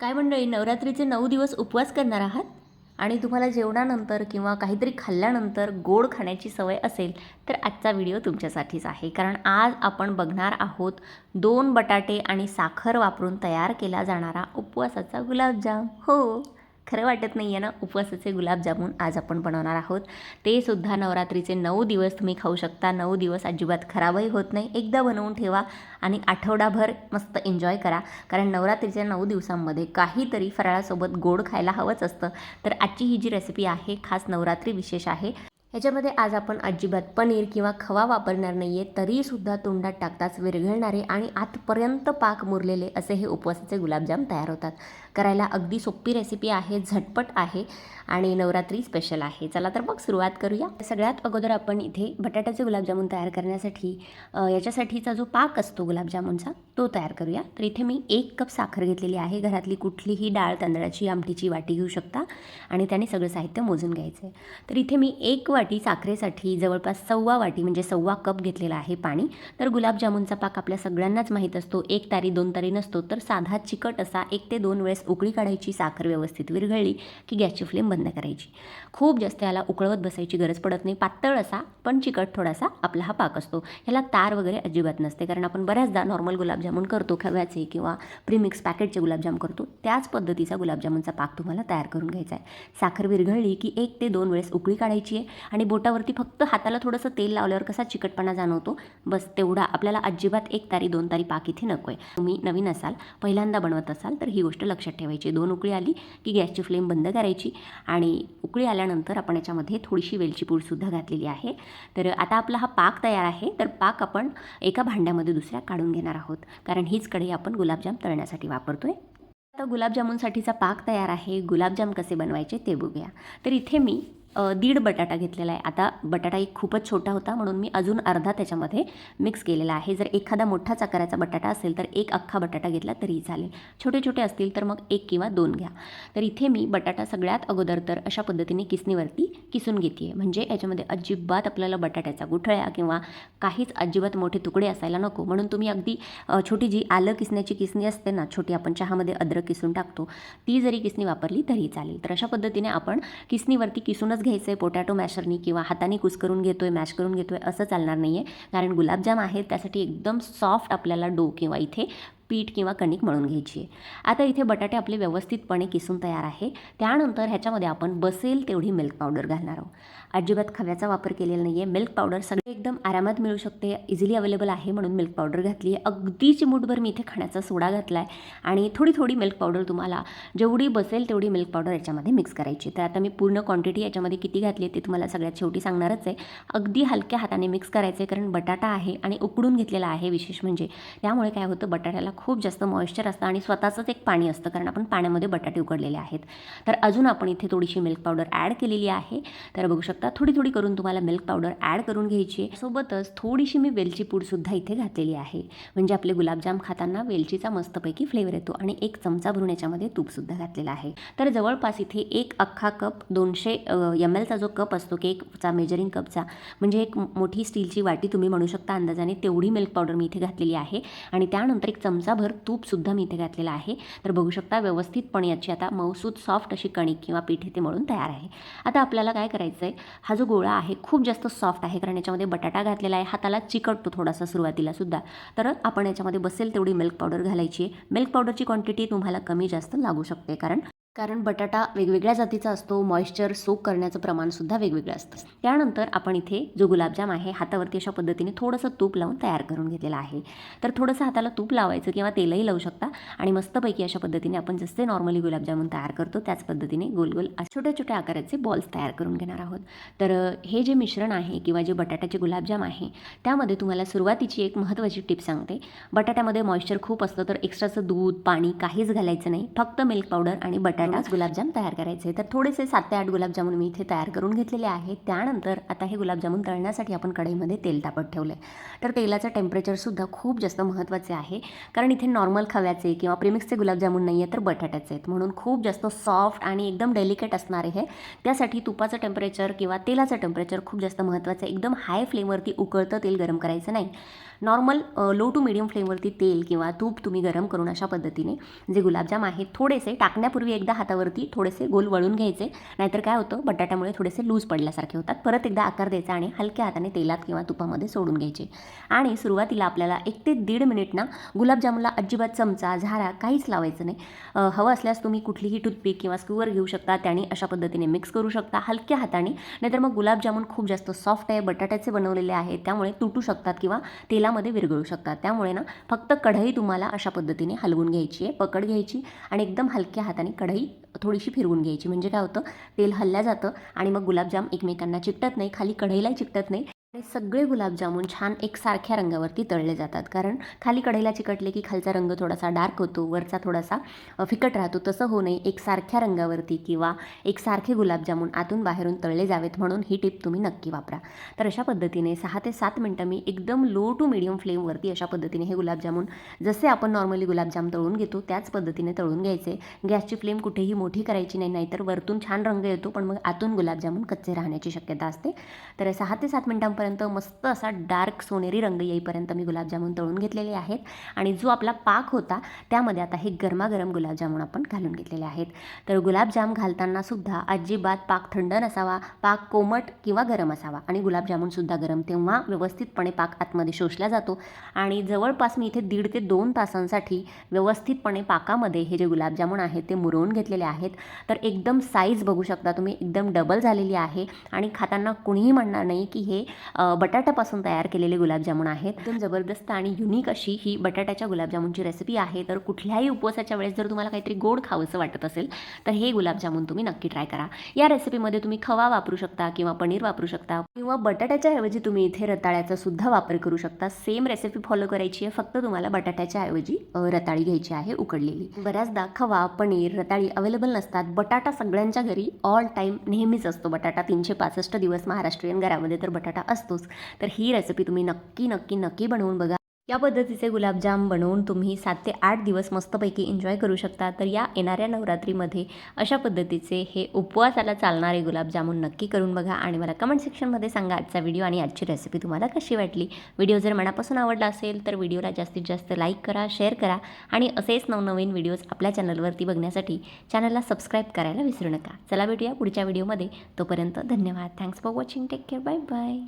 काय मंडळी नवरात्रीचे नऊ दिवस उपवास करणार आहात? आणि तुम्हाला जेवणानंतर किंवा काहीतरी खाल्ल्यानंतर गोड खाण्याची सवय असेल तर आजचा व्हिडिओ तुमच्यासाठीच आहे. कारण आज आपण बघणार आहोत दोन बटाटे आणि साखर वापरून तयार केला जाणारा उपवासाचा गुलाबजाम. हो. खरं वाटत नाही आहे ना उपवासाचे गुलाबजामुन आज आपण बनवणार आहोत. ते सुद्धा नवरात्रीचे नऊ दिवस तुम्ही खाऊ शकता. नऊ दिवस अजिबात खराबही होत नाही. एकदा बनवून ठेवा आणि आठवडाभर मस्त एन्जॉय करा. कारण नवरात्रीच्या नऊ दिवसांमध्ये काहीतरी फराळासोबत गोड खायला हवंच असतं. तर आजची ही जी रेसिपी आहे खास नवरात्री विशेष आहे. ह्याच्यामध्ये आज आपण अजिबात पनीर किंवा खवा वापरणार नाही आहे तरीसुद्धा तोंडात टाकताच विरघळणारे आणि आतपर्यंत पाक मुरलेले असे हे उपवासाचे गुलाबजाम तयार होतात. करायला अगदी सोपी रेसिपी आहे झटपट आहे आणि नवरात्री स्पेशल आहे. चला तर मग सुरुवात करूया. सगळ्यात अगोदर आपण इथे बटाट्याचे गुलाबजामुन तयार करण्यासाठी याच्यासाठीचा जो पाक असतो गुलाबजामुनचा तो तयार करूया. तर इथे मी एक कप साखर घेतलेली आहे. घरातली कुठलीही डाळ तांदळाची आमटीची वाटी घेऊ शकता आणि त्याने सगळं साहित्य मोजून घ्यायचं आहे तर इथे मी एक वाटी साखरेसाठी जवळपास सव्वा वाटी म्हणजे सव्वा कप घेतलेला आहे पाणी. तर गुलाबजामुनचा पाक आपल्या सगळ्यांनाच माहीत असतो. एक तारी दोन तारी नसतो. तर साधा चिकट असा एक ते दोन वेळेस उकळी काढायची साखर व्यवस्थित विरघळली की गॅसची फ्लेम बंद करायची. खूप जास्त याला उकळवत बसायची गरज पडत नाही. पातळ असा पण चिकट थोडासा आपला हा पाक असतो. ह्याला तार वगैरे अजिबात नसते कारण आपण बऱ्याचदा नॉर्मल गुलाबजामुन करतो खव्याचे किंवा प्रीमिक्स पॅकेटचे गुलाबजाम करतो. त्याच पद्धतीचा गुलाबजामुनचा पाक तुम्हाला तयार करून घ्यायचा आहे. साखर विरघळली की एक ते दोन वेळेस उकळी काढायची आहे. आणि बोटावरती फक्त हाताला थोडंसं तेल लावल्यावर कसा चिकटपणा जाणवतो? बस तेवढा. आपल्याला अजिबात एक तारी दोन तारी पाक इथे नको आहे तुम्ही नवीन असाल पहिल्यांदा बनवत असाल तर ही गोष्ट लक्षात ठेवायची. दोन उकळी आली की गॅसची फ्लेम बंद करायची आणि उकळी आल्यानंतर आपण याच्यामध्ये थोडीशी वेलची पूडसुद्धा घातलेली आहे. तर आता आपला हा पाक तयार आहे. तर पाक आपण एका भांड्यामध्ये दुसऱ्या काढून घेणार आहोत. कारण हीच कढई आपण गुलाबजाम तळण्यासाठी वापरतोय. आता गुलाबजामुनसाठीचा पाक तयार आहे. गुलाबजाम कसे बनवायचे ते बघूया. तर इथे मी दीड बटाटा घेतलेला आहे. आता बटाटा एक खूपच छोटा होता म्हणून मी अजून अर्धा त्याच्यामध्ये मिक्स केलेला आहे. जर एखादा मोठाच आकाराचा बटाटा असेल तर एक अख्खा बटाटा घेतला तरी चालेल. छोटे छोटे असतील तर मग एक किंवा दोन घ्या. तर इथे मी बटाटा सगळ्यात अगोदर तर अशा पद्धतीने किसणीवरती किसून घेते आहे म्हणजे याच्यामध्ये अजिबात आपल्याला बटाट्याचा गुठळ्या किंवा काहीच अजिबात मोठे तुकडे असायला नको. म्हणून तुम्ही अगदी छोटी जी आलं किसण्याची किसणी असते ना छोटी आपण चहामध्ये अद्रक किसून टाकतो ती जरी किसणी वापरली तरी चालेल. तर अशा पद्धतीने आपण किसणीवरती किसूनच घ्यायचं आहे पोटॅटो मॅशरनी किंवा हाताने कुसकरून घेतो आहे मॅश करून घेतो आहे असं चालणार नाही आहे कारण गुलाबजाम आहेत त्यासाठी एकदम सॉफ्ट आपल्याला डो किंवा इथे पीठ किंवा कणिक मळून घ्यायची आहे. आता इथे बटाटे आपले व्यवस्थितपणे किसून तयार आहे. त्यानंतर ह्याच्यामध्ये आपण बसेल तेवढी मिल्क पावडर घालणार आहोत. अजिबात खव्याचा वापर केलेला नाही आहे मिल्क पावडर सगळे एकदम आरामात मिळू शकते. इझिली अवेलेबल आहे म्हणून मिल्क पावडर घातली आहे. अगदी चिमूटभर मी इथे खाण्याचा सोडा घातला आहे आणि थोडी थोडी मिल्क पावडर तुम्हाला जेवढी बसेल तेवढी मिल्क पावडर याच्यामध्ये मिक्स करायची. तर आता मी पूर्ण क्वांटिटी याच्यामध्ये किती घातली आहे ते तुम्हाला सगळ्यात शेवटी सांगणारच आहे. अगदी हलक्या हाताने मिक्स करायचं आहे कारण बटाटा आहे आणि उकडून घेतलेला आहे विशेष म्हणजे. त्यामुळे काय होतं? बटाट्याला खूप जास्त मॉइश्चर असतं आणि स्वतःचंच एक पाणी असतं कारण आपण पाण्यामध्ये बटाटे उकडलेले आहेत. तर अजून आपण इथे थोडीशी मिल्क पावडर ॲड केलेली आहे. तर बघू शकता थोडी थोडी करून तुम्हाला मिल्क पावडर ॲड करून घ्यायची आहे. सोबतच थोडीशी मी वेलची पूडसुद्धा इथे घातलेली आहे. म्हणजे आपले गुलाबजाम खाताना वेलचीचा मस्तपैकी फ्लेवर येतो आणि एक चमचा भरून याच्यामध्ये तूपसुद्धा घातलेला आहे. तर जवळपास इथे एक अख्खा कप दोनशे एम एलचा जो कप असतो केकचा मेजरिंग कपचा म्हणजे एक मोठी स्टीलची वाटी तुम्ही म्हणू शकता अंदाजाने तेवढी मिल्क पावडर मी इथे घातलेली आहे. आणि त्यानंतर एक चमचा चमचाभर तूपसुद्धा मी इथे घातलेलं आहे. तर बघू शकता व्यवस्थितपणे याची आता मऊसूद सॉफ्ट अशी कणिक किंवा पीठ इथे मळून तयार आहे. आता आपल्याला काय करायचं आहे हा जो गोळा आहे खूप जास्त सॉफ्ट आहे कारण याच्यामध्ये बटाटा घातलेला आहे हाताला चिकटतो थोडासा सुरुवातीला सुद्धा. तर आपण याच्यामध्ये बसेल तेवढी मिल्क पावडर घालायची आहे. मिल्क पावडरची क्वांटिटी तुम्हाला कमी जास्त लागू शकते कारण कारण बटाटा वेगवेगळ्या जातीचा असतो मॉइश्चर सोक करण्याचं प्रमाणसुद्धा वेगवेगळं असतं. त्यानंतर आपण इथे जो गुलाबजाम आहे हातावरती अशा पद्धतीने थोडंसं तूप लावून तयार करून घेतलेलं आहे. तर थोडंसं हाताला तूप लावायचं किंवा तेलही लावू शकता आणि मस्तपैकी अशा पद्धतीने आपण जसे नॉर्मली गुलाबजामुन तयार करतो त्याच पद्धतीने गोल गोल छोट्या छोट्या आकाराचे बॉल्स तयार करून घेणार आहोत. तर हे जे मिश्रण आहे किंवा जे बटाट्याचे गुलाबजाम आहे त्यामध्ये तुम्हाला सुरुवातीची एक महत्त्वाची टिप सांगते. बटाट्यामध्ये मॉइश्चर खूप असतं तर एक्स्ट्राचं दूध पाणी काहीच घालायचं नाही. फक्त मिल्क पावडर आणि बटाटाच गुलाबजाम तयार करायचे. तर थोडेसे सात ते आठ गुलाबजामुन मी इथे तयार करून घेतलेले आहे त्यानंतर आता हे गुलाबजामुन तळण्यासाठी आपण कढईमध्ये तेल तापत ठेवलं. आहे तर तेलाचं टेम्परेचरसुद्धा खूप जास्त महत्त्वाचे आहे. कारण इथे नॉर्मल खव्याचे किंवा प्रिमिक्सचे गुलाबजामुन नाही आहे तर बटाट्याचे आहेत. म्हणून खूप जास्त सॉफ्ट आणि एकदम डेलिकेट असणारे हे. त्यासाठी तुपाचं टेम्परेचर किंवा तेलाचं टेम्परेचर खूप जास्त महत्त्वाचं आहे. एकदम हाय फ्लेमवरती उकळतं तेल गरम करायचं नाही. नॉर्मल लो टू मिडियम फ्लेमवरती तेल किंवा तूप तुम्ही गरम करून अशा पद्धतीने जे गुलाबजाम आहेत थोडेसे टाकण्यापूर्वी एकदा हातावरती थोडेसे गोल वळून घ्यायचे. नाहीतर काय होतं बटाट्यामुळे थोडेसे लूज पडल्यासारखे होतात. परत एकदा आकार द्यायचा आणि हलक्या हाताने तेलात किंवा तुपामध्ये सोडून घ्यायचे. आणि सुरुवातीला आपल्याला एक ते दीड मिनिट ना गुलाबजामुनला अजिबात चमचा झारा काहीच लावायचं नाही. हवं असल्यास तुम्ही कुठलीही टूथपिक किंवा स्क्रूवर घेऊ शकता त्याने अशा पद्धतीने मिक्स करू शकता हलक्या हाताने. नाहीतर मग गुलाबजामुन खूप जास्त सॉफ्ट आहे बटाट्याचे बनवलेले आहेत त्यामुळे तुटू शकतात किंवा तेला तेलामध्ये विरघळू शकतात. त्यामुळे ना फक्त कढई तुम्हाला अशा पद्धतीने हलवून घ्यायची आहे. पकड घ्यायची आणि एकदम हलक्या हाताने कढई थोडीशी फिरवून घ्यायची. म्हणजे काय होतं तेल हल्ल्या जातं आणि मग गुलाबजाम एकमेकांना चिकटत नाही. खाली कढईलाही चिकटत नाही. आणि सगळे गुलाबजामुन छान एकसारख्या रंगावरती तळले जातात. कारण खाली कढईला चिकटले की खालचा रंग थोडासा डार्क होतो वरचा थोडासा फिकट राहतो. तसं होऊ नये एकसारख्या रंगावरती किंवा एकसारखे गुलाबजामुन आतून बाहेरून तळले जावेत म्हणून ही टिप तुम्ही नक्की वापरा. तर अशा पद्धतीने सहा ते सात मिनटं मी एकदम लो टू मिडियम फ्लेमवरती अशा पद्धतीने हे गुलाबजामुन जसे आपण नॉर्मली गुलाबजाम तळून घेतो त्याच पद्धतीने तळून घ्यायचे. गॅसची फ्लेम कुठेही मोठी करायची नाही नाहीतर वरतून छान रंग येतो पण मग आतून गुलाबजामुन कच्चे राहण्याची शक्यता असते. तर सहा ते सात मिनटांपर्यंत मस्त असा डार्क सोनेरी रंग येईपर्यंत मी गुलाबजामुन तळून घेतलेले आहेत. आणि जो आपला पाक होता त्यामध्ये आता हे गरमागरम गुलाबजामुन आपण घालून घेतलेले आहेत. तर गुलाबजाम घालताना सुद्धा अजिबात पाक थंड नसावा पाक कोमट किंवा गरम असावा. आणि गुलाबजामुनसुद्धा गरम तेव्हा व्यवस्थितपणे पाक आतमध्ये शोषला जातो. आणि जवळपास मी इथे दीड ते दोन तासांसाठी व्यवस्थितपणे पाकामध्ये हे जे गुलाबजामुन आहेत ते मुरवून घेतलेले आहेत. तर एकदम साईज बघू शकता तुम्ही एकदम डबल झालेली आहे. आणि खाताना कुणीही म्हणणार नाही की हे बटाट्यापासून तयार केलेले गुलाबजामुन आहेत. एकदम जबरदस्त आणि युनिक अशी ही बटाट्याच्या गुलाबजामुनची रेसिपी आहे. तर कुठल्याही उपवासाच्या वेळेस जर तुम्हाला काहीतरी गोड खावंसं वाटत असेल तर हे गुलाबजामुन तुम्ही नक्की ट्राय करा. या रेसिपीमध्ये तुम्ही खवा वापरू शकता किंवा पनीर वापरू शकता किंवा बटाट्याच्या ऐवजी तुम्ही इथे रताळ्याचा सुद्धा वापर करू शकता. सेम रेसिपी फॉलो करायची आहे. फक्त तुम्हाला बटाट्याच्या ऐवजी रताळी घ्यायची आहे उकडलेली. बऱ्याचदा खवा पनीर रताळी अवेलेबल नसतात. बटाटा सगळ्यांच्या घरी ऑल टाईम नेहमीच असतो. बटाटा तीनशे पासष्ट दिवस महाराष्ट्रीयन घरामध्ये तर बटाटा असतोच. तर ही रेसिपी तुम्ही नक्की नक्की नक्की बनवून बघा. या पद्धतीचे गुलाबजाम बनवून तुम्ही सात ते आठ दिवस मस्तपैकी एन्जॉय करू शकता. तर या येणाऱ्या नवरात्रीमध्ये अशा पद्धतीचे हे उपवासाला चालणारे गुलाबजामुन नक्की करून बघा आणि मला कमेंट सेक्शनमध्ये सांगा आजचा व्हिडिओ आणि आजची रेसिपी तुम्हाला कशी वाटली. व्हिडिओ जर मनापासून आवडला असेल तर व्हिडिओला जास्तीत जास्त लाईक करा शेअर करा आणि असेच नवनवीन व्हिडिओज आपल्या चॅनलवरती बघण्यासाठी चॅनलला सबस्क्राईब करायला विसरू नका. चला भेटूया पुढच्या व्हिडिओमध्ये तोपर्यंत धन्यवाद. Thanks for watching take care bye bye